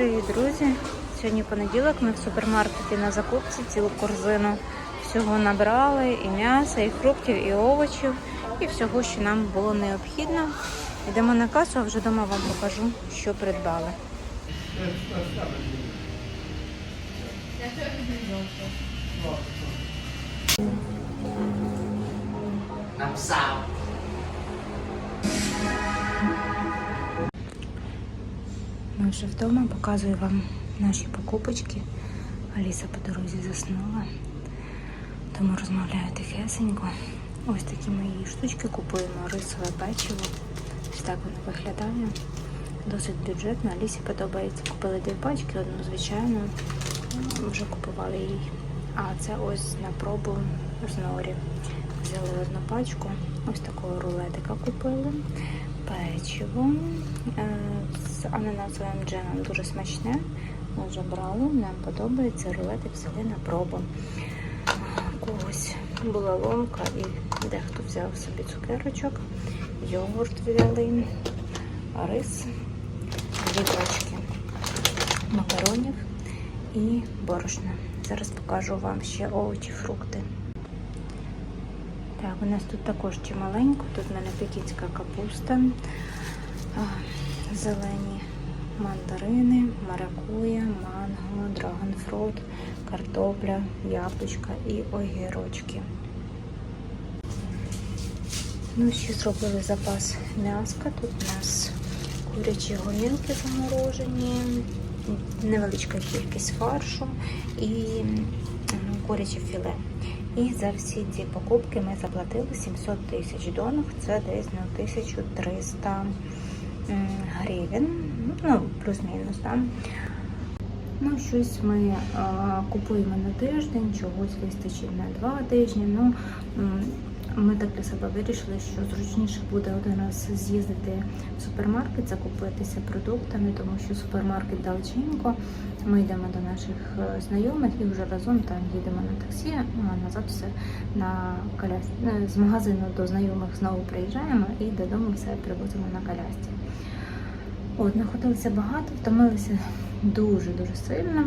Привіт, друзі! Сьогодні понеділок. Ми в супермаркеті на закупці цілу корзину. Всього набрали і м'яса, і фруктів, і овочів, і всього, що нам було необхідно. Йдемо на касу, а вже вдома вам покажу, що придбали. làm Ми вже вдома показую вам наші покупочки. Аліса по дорозі заснула, тому розмовляю тихесенько. Ось такі мої штучки купуємо рисове печиво. Ось так воно виглядає. Досить бюджетно. Алісі подобається. Купили дві пачки, одну звичайну. Вже купували їй. А це ось на пробу з норі. Взяли одну пачку. Ось такого рулетика купили. Печиво з ананасовим джемом дуже смачне. Вже брали, нам подобається. Рулетик взяли на пробу. Когось була ломка і дехто взяв собі цукерочок, йогурт взяли, рис, дві пачки макаронів і борошна. Зараз покажу вам ще овочі, фрукти. У нас тут також чималенько. Тут в мене пекінська капуста, зелені мандарини, маракуя, манго, драгонфрут, картопля, яблучка і огірочки. Ну, ще зробили запас м'яска. Тут у нас курячі гомілки заморожені, невеличка кількість фаршу і м, куряче філе. І за всі ці покупки ми заплатили 700 тисяч донг, це десь на 1300 гривень, ну, плюс-мінус, так. Ну, щось ми а, купуємо на тиждень, чогось вистачить на два тижні. Ну, ми так для себе вирішили, що зручніше буде один раз з'їздити в супермаркет, закупитися продуктами, тому що супермаркет далеченько. Ми йдемо до наших е, знайомих і вже разом там їдемо на таксі, ну, а назад все на колясці. Е, З магазину до знайомих знову приїжджаємо і додому все привозимо на колясці. От, знаходилися багато, втомилися дуже-дуже сильно.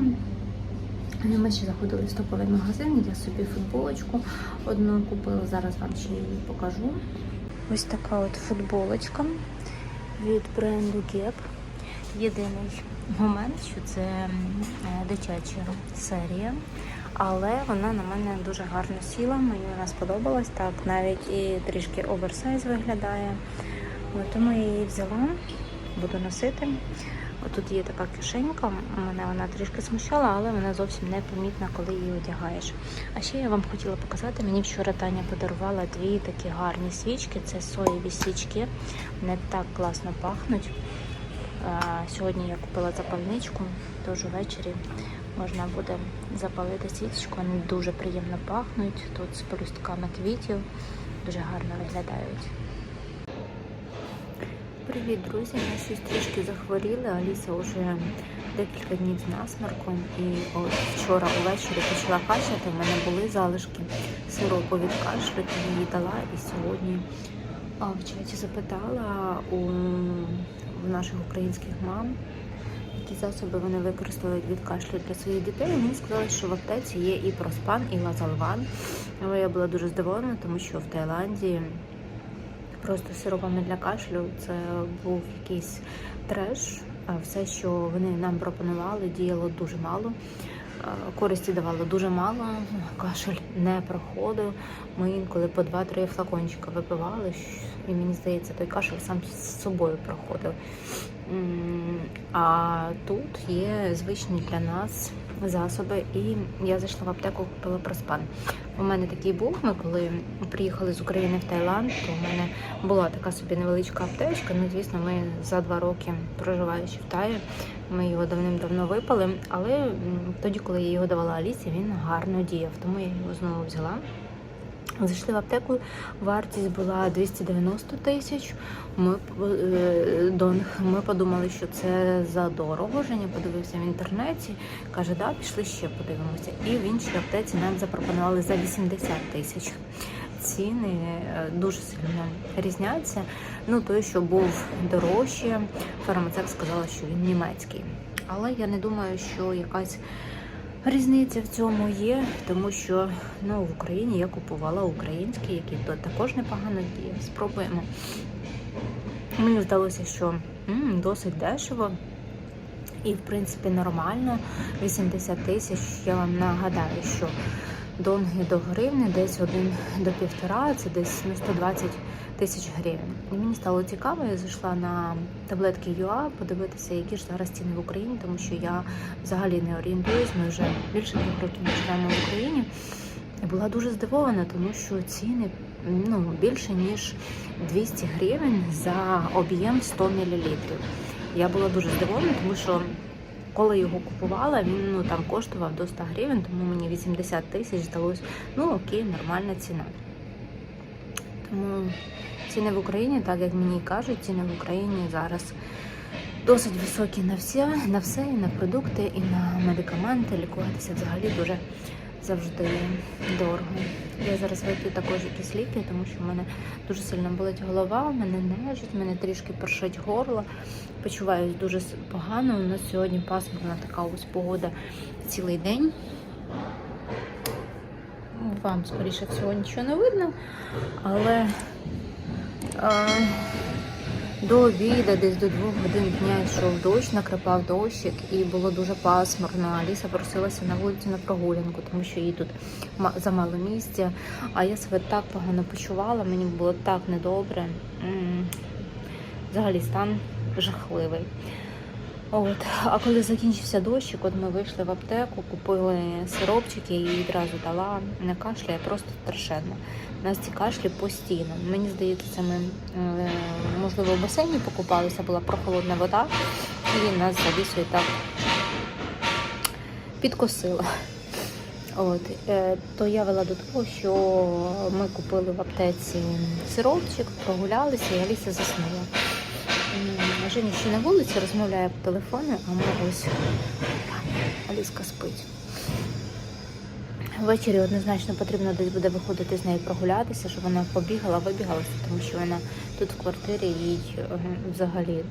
Ми ще заходили в стоповий магазин, я собі футболочку одну купила, зараз вам ще її покажу. Ось така от футболочка від бренду Gap. Єдиний момент, що це е, дитяча серія, але вона на мене дуже гарно сіла, мені вона сподобалась. Так, навіть і трішки оверсайз виглядає. Тому я її взяла, буду носити. Тут є така кишенька, мене вона трішки смущала, але вона зовсім не помітна, коли її одягаєш. А ще я вам хотіла показати, мені вчора Таня подарувала дві такі гарні свічки. Це соєві свічки, вони так класно пахнуть. Сьогодні я купила запальничку, тож увечері можна буде запалити свічку. Вони дуже приємно пахнуть. Тут з пелюстками квітів, дуже гарно виглядають. Привіт, друзі! Ми щось трішки захворіли. Аліса вже декілька днів з насморком. І от вчора увечері почала кашляти. У мене були залишки сиропу від кашлю, то її дала. І сьогодні в чаті запитала у, наших українських мам, які засоби вони використали від кашлю для своїх дітей. Мені сказали, що в аптеці є і проспан, і лазалван. Але я була дуже здивована, тому що в Таїланді просто сиропами для кашлю. Це був якийсь треш. Все, що вони нам пропонували, діяло дуже мало. Користі давало дуже мало, кашель не проходив. Ми інколи по 2-3 флакончика випивали, і мені здається, той кашель сам з собою проходив. А тут є звичні для нас засоби, і я зайшла в аптеку, купила проспан. У мене такий був. Ми коли приїхали з України в Таїланд, то в мене була така собі невеличка аптечка. Ну, звісно, ми за два роки проживаючи в Таї, ми його давним-давно випали. Але тоді, коли я його давала Алісі, він гарно діяв, тому я його знову взяла. Зайшли в аптеку, вартість була 290 тисяч. Ми, е, ми подумали, що це за дорого. Женя подивився в інтернеті, каже, да, пішли ще подивимося. І в іншій аптеці нам запропонували за 80 тисяч. Ціни е, дуже сильно різняться. Ну, той, що був дорожче, фармацевт сказала, що він німецький. Але я не думаю, що якась різниця в цьому є, тому що ну, в Україні я купувала український, який то також непогано діє. Спробуємо. Мені здалося, що м, досить дешево. І, в принципі, нормально. 80 тисяч. Я вам нагадаю, що донги до гривни десь один до півтора, це десь ну, 120 тисяч гривень. І мені стало цікаво, я зайшла на таблетки ЮА подивитися, які ж зараз ціни в Україні, тому що я взагалі не орієнтуюсь. Ми вже більше двох років не живемо в Україні. І була дуже здивована, тому що ціни ну, більше ніж 200 гривень за об'єм 100 мл. Я була дуже здивована, тому що коли його купувала, він ну, там коштував до 100 гривень, тому мені 80 тисяч здалось, ну окей, нормальна ціна. Тому ціни в Україні, так як мені кажуть, ціни в Україні зараз досить високі на все, на все, і на продукти, і на медикаменти. Лікуватися взагалі дуже завжди дорого. Я зараз вип'ю також якісь ліки, тому що в мене дуже сильно болить голова, в мене нежить, мене трішки першить горло. Почуваюсь дуже погано. У нас сьогодні пасмурна така ось погода цілий день. Вам, скоріше всього, нічого не видно, але е, до обіду, десь до двох годин дня йшов дощ, накрапав дощик і було дуже пасмурно. Аліса просилася на вулицю на прогулянку, тому що їй тут замало місця. А я себе так погано почувала, мені було так недобре. Взагалі стан жахливий. От. А коли закінчився дощик, от ми вийшли в аптеку, купили сиропчики і відразу дала не кашляє, просто страшенно. У нас ці кашлі постійно. Мені здається, це ми е, можливо в басейні покупалися, була прохолодна вода, і нас за лісою так підкосила. От, е, то я вела до того, що ми купили в аптеці сиропчик, прогулялися, і Аліса заснула. Женя ще на вулиці розмовляє по телефону, а ми ось Аліска спить. Ввечері однозначно потрібно десь буде виходити з нею прогулятися, щоб вона побігала, вибігалася, тому що вона тут в квартирі їй взагалі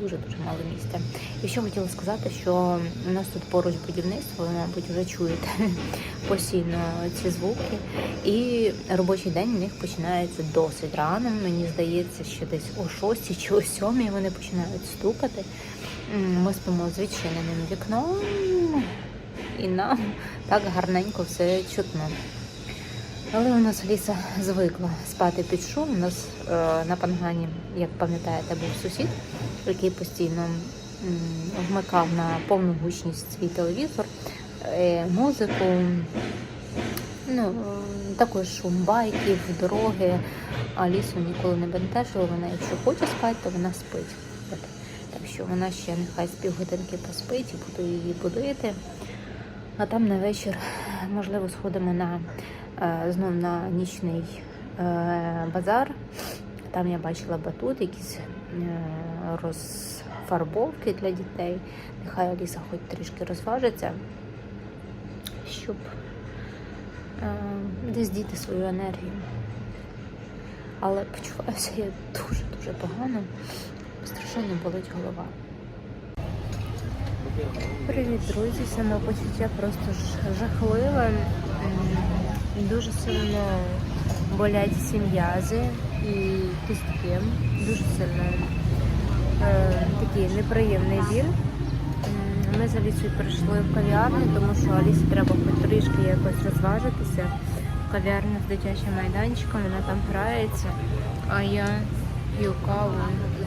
дуже-дуже мало місця. І ще хотіла сказати, що у нас тут поруч будівництво, ви, мабуть, вже чуєте постійно ці звуки. І робочий день у них починається досить рано. Мені здається, що десь о 6 чи о 7 вони починають стукати. Ми спимо з відчиненим вікном, і нам так гарненько все чутно. Але у нас Ліса звикла спати під шум. У нас е, на пангані, як пам'ятаєте, був сусід, який постійно м, вмикав на повну гучність свій телевізор, е, музику. Ну, е, також шум байків, дороги. А лісу ніколи не бентежило. Вона, якщо хоче спати, то вона спить. От. Так що вона ще нехай з півгодинки поспить і буду її будити. А там на вечір, можливо, сходимо на е, знов на нічний е, базар. Там я бачила батут, якісь е, розфарбовки для дітей. Нехай Аліса хоч трішки розважиться, щоб десь діти свою енергію. Але почуваюся я дуже-дуже погано. Страшенно болить голова. Привіт, друзі! Самопочуття просто жахливе. Дуже сильно болять всі м'язи і кістки. Дуже сильно е, такий неприємний біль. Ми з Алісою прийшли в кав'ярню, тому що Алісі треба хоч трішки якось розважитися. Кав'ярня з дитячим майданчиком, вона там грається, а я п'ю каву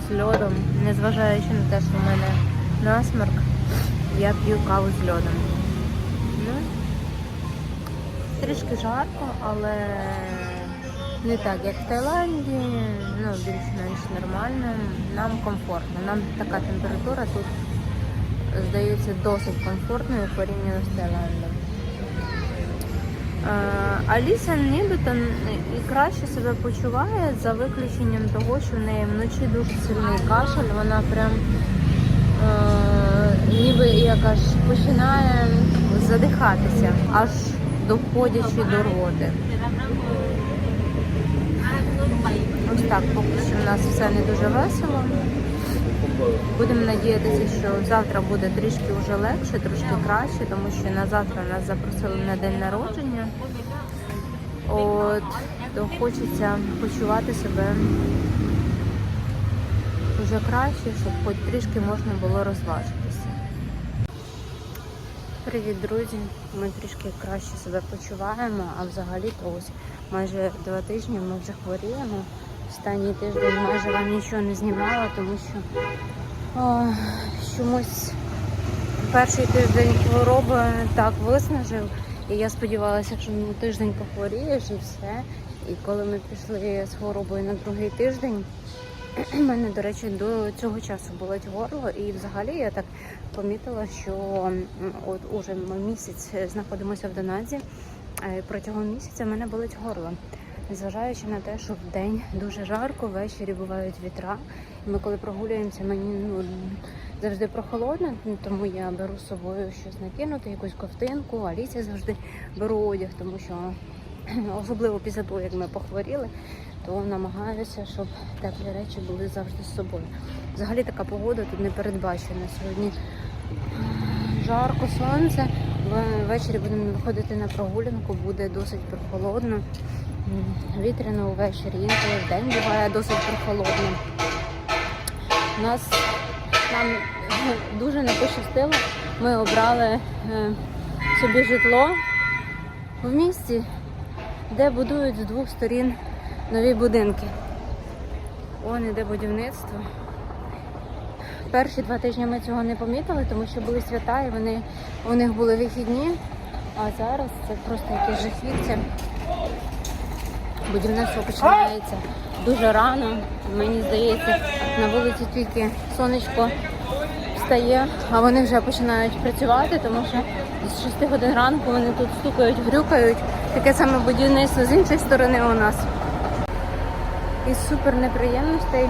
з льодом, незважаючи на те, що в мене насморк, я п'ю каву з льодом. Ну, трішки жарко, але не так, як в Таїланді, ну, більш-менш нормально. Нам комфортно. Нам така температура тут здається досить комфортною порівняно з Таїландом. Аліса нібито і краще себе почуває за виключенням того, що в неї вночі дуже сильний кашель, вона прям е, ніби як аж починає задихатися, аж доходячи до роти. Ось так, поки що в нас все не дуже весело. Будемо надіятися, що завтра буде трішки вже легше, трошки краще, тому що на завтра нас запросили на день народження. От, то хочеться почувати себе вже краще, щоб хоч трішки можна було розважитися. Привіт, друзі! Ми трішки краще себе почуваємо, а взагалі то ось майже два тижні ми вже хворіємо. Останній тиждень майже вам нічого не знімала, тому що о, чомусь перший тиждень хвороби так виснажив. І я сподівалася, що ну, тиждень похворієш і все. І коли ми пішли з хворобою на другий тиждень, у мене, до речі, до цього часу болить горло, і взагалі я так помітила, що от уже ми місяць знаходимося в Доназі. Протягом місяця в мене болить горло. Незважаючи на те, що в день дуже жарко, ввечері бувають вітра. Ми коли прогулюємося, мені ну, завжди прохолодно, тому я беру з собою щось накинути, якусь ковтинку, а Алісі завжди беру одяг, тому що особливо після того, як ми похворіли, то намагаюся, щоб теплі речі були завжди з собою. Взагалі така погода тут не передбачена. Сьогодні жарко сонце. Ввечері будемо виходити на прогулянку, буде досить прохолодно. Вітряно ввечері, інколи в день буває досить прохолодно. Нас нам дуже не пощастило. Ми обрали е, собі житло в місті, де будують з двох сторін нові будинки. Он іде будівництво. Перші два тижні ми цього не помітили, тому що були свята і вони, у них були вихідні. А зараз це просто якесь жахіття. Будівництво починається дуже рано. Мені здається, на вулиці тільки сонечко встає, а вони вже починають працювати, тому що з 6 годин ранку вони тут стукають, грюкають. Таке саме будівництво з іншої сторони у нас. Із супер неприємностей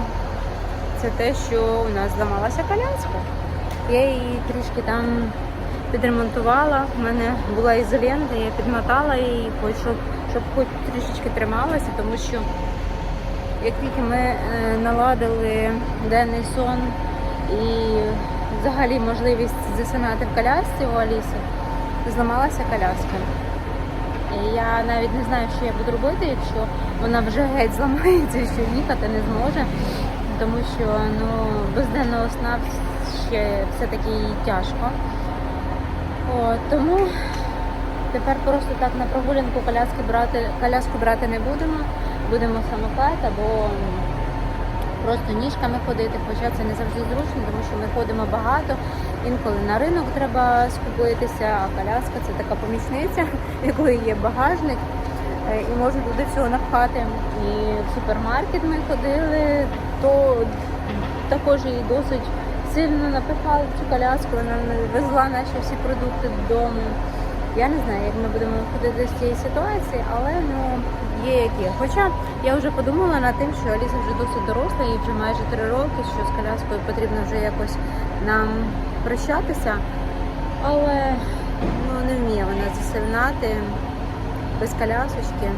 це те, що у нас зламалася коляска. Я її трішки там підремонтувала. У мене була ізолента, я підмотала її, хоч щоб, хоч трішечки трималася, тому що як тільки ми е, наладили денний сон і взагалі можливість засинати в колясці у Аліси, зламалася коляска. І я навіть не знаю, що я буду робити, якщо вона вже геть зламається, що їхати не зможе, тому що ну, без сна ще все-таки їй тяжко. О, тому тепер просто так на прогулянку коляски брати, коляску брати не будемо. Будемо самокат або просто ніжками ходити, хоча це не завжди зручно, тому що ми ходимо багато. Інколи на ринок треба скупитися, а коляска це така помічниця, якої є багажник і можна туди всього напхати. І в супермаркет ми ходили, то також її досить сильно напихали цю коляску, вона везла наші всі продукти додому. Я не знаю, як ми будемо виходити з цієї ситуації, але ну є як є. Хоча я вже подумала над тим, що Аліса вже досить доросла, їй вже майже три роки, що з коляскою потрібно вже якось нам прощатися. Але ну, не вміє вона засинати без колясочки.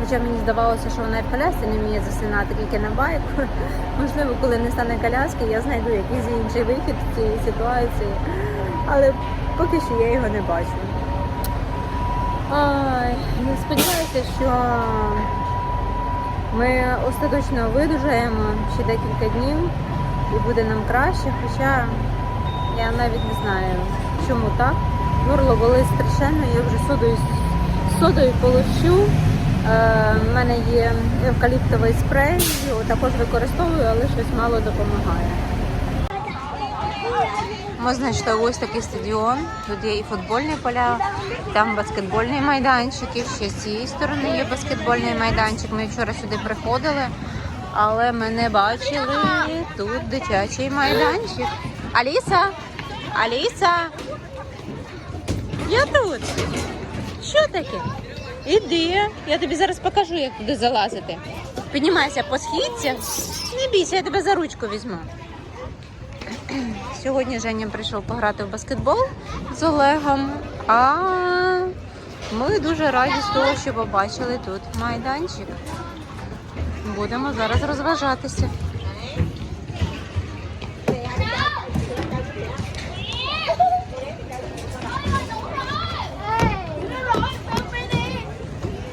Хоча мені здавалося, що вона і в колясці не вміє засинати, тільки на байку. Можливо, коли не стане коляски, я знайду якийсь інший вихід з цієї ситуації. Але поки що я його не бачу. Ай, сподіваюся, що ми остаточно видужаємо ще декілька днів і буде нам краще. Хоча я навіть не знаю, чому так. Горло болить страшенно, я вже содою, содою полощу. Е, У мене є евкаліптовий спрей, його також використовую, але щось мало допомагає. Ми знайшли ось такий стадіон. Тут є і футбольні поля, там баскетбольний майданчик, ще з цієї сторони є баскетбольний майданчик. Ми вчора сюди приходили, але ми не бачили тут дитячий майданчик. Аліса! Аліса! Я тут! Що таке? Іди, я тобі зараз покажу, як туди залазити. Піднімайся по східці. Не бійся, я тебе за ручку візьму. Сьогодні Женя прийшов пограти в баскетбол з Олегом. А ми дуже раді з того, що побачили тут майданчик. Будемо зараз розважатися.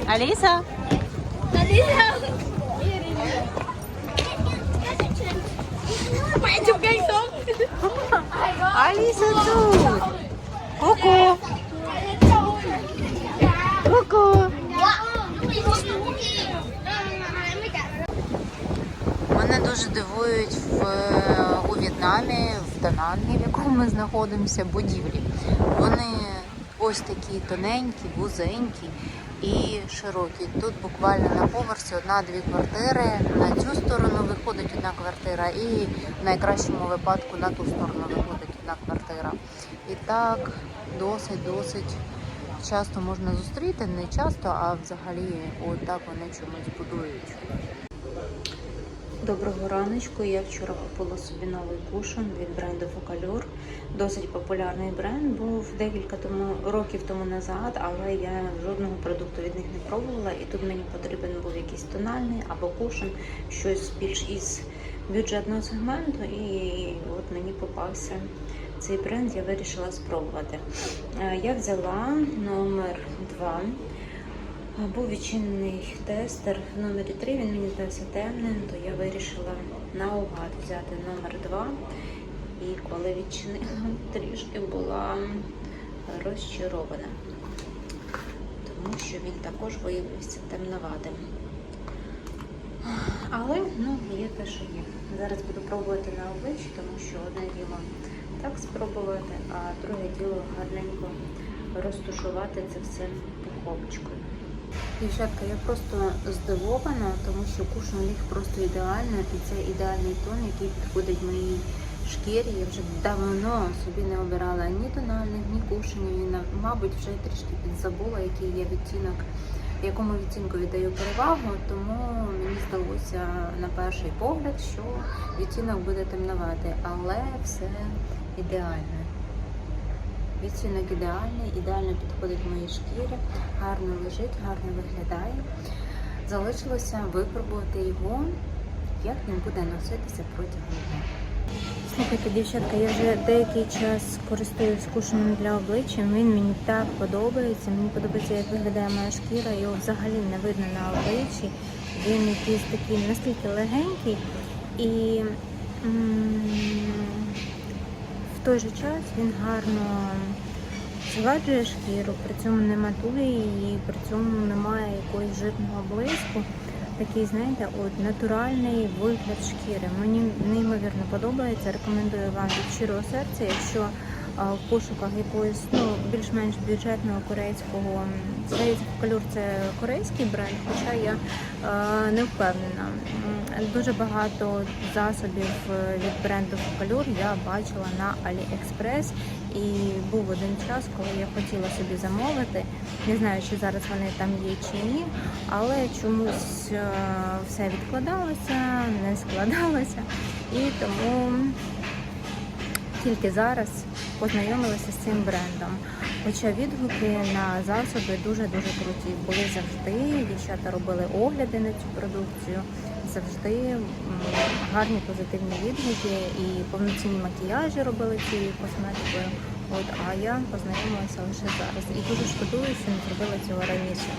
Аліса? Аліса тут. Ку-ку. Ку-ку. Мене дуже дивують в, у В'єтнамі, в Данангі, в якому ми знаходимося, будівлі. Вони ось такі тоненькі, вузенькі і широкі. Тут буквально на поверсі одна-дві квартири. На цю сторону виходить одна квартира, і в найкращому випадку на ту сторону виходить одна квартира. І так досить-досить часто можна зустріти, не часто, а взагалі отак вони чомусь будують. Доброго раночку. Я вчора купила собі новий кушон від бренду Focalure. Досить популярний бренд був декілька тому років тому назад, але я жодного продукту від них не пробувала. І тут мені потрібен був якийсь тональний або кушон, щось більш із бюджетного сегменту. І от мені попався цей бренд. Я вирішила спробувати. Е, Я взяла номер 2. Був відчинений тестер в номері 3, він мені здався темним, то я вирішила наугад взяти номер 2. І коли відчинила, трішки була розчарована, тому що він також виявився темноватим. Але ну, є те, що є. Зараз буду пробувати на обличчі, тому що одне діло так спробувати, а друге діло гарненько розтушувати це все пуховочкою. Дівчатка, я просто здивована, тому що кушон ліг просто ідеально, і це ідеальний тон, який підходить моїй шкірі. Я вже давно собі не обирала ні тональних, ні кушенів. І, мабуть, вже трішки підзабула, який є відтінок, якому відтінку віддаю перевагу, тому мені здалося на перший погляд, що відтінок буде темноватий, але все ідеально. Відтінок ідеальний, ідеально підходить моїй шкірі, гарно лежить, гарно виглядає. Залишилося випробувати його, як він буде носитися протягом дня. Слухайте, дівчатка, я вже деякий час користуюсь кушаном для обличчя. Він мені так подобається. Мені подобається, як виглядає моя шкіра. Його взагалі не видно на обличчі. Він якийсь такий настільки легенький і м, той же час він гарно згладжує шкіру, при цьому не матує її, при цьому немає якогось жирного блиску. Такий, знаєте, от натуральний вигляд шкіри. Мені неймовірно подобається. Рекомендую вам від щирого серця, якщо в пошуках якогось ну, більш-менш бюджетного корейського здається, Калюр це корейський бренд, хоча я не впевнена. Дуже багато засобів е, від бренду Калюр я бачила на AliExpress і був один час, коли я хотіла собі замовити. Не знаю, чи зараз вони там є чи ні, але чомусь е, все відкладалося, не складалося. І тому тільки зараз познайомилася з цим брендом. Хоча відгуки на засоби дуже-дуже круті. Були завжди, дівчата робили огляди на цю продукцію, завжди гарні позитивні відгуки і повноцінні макіяжі робили цією косметикою. От, а я познайомилася лише зараз. І дуже шкодую, що не зробила цього раніше.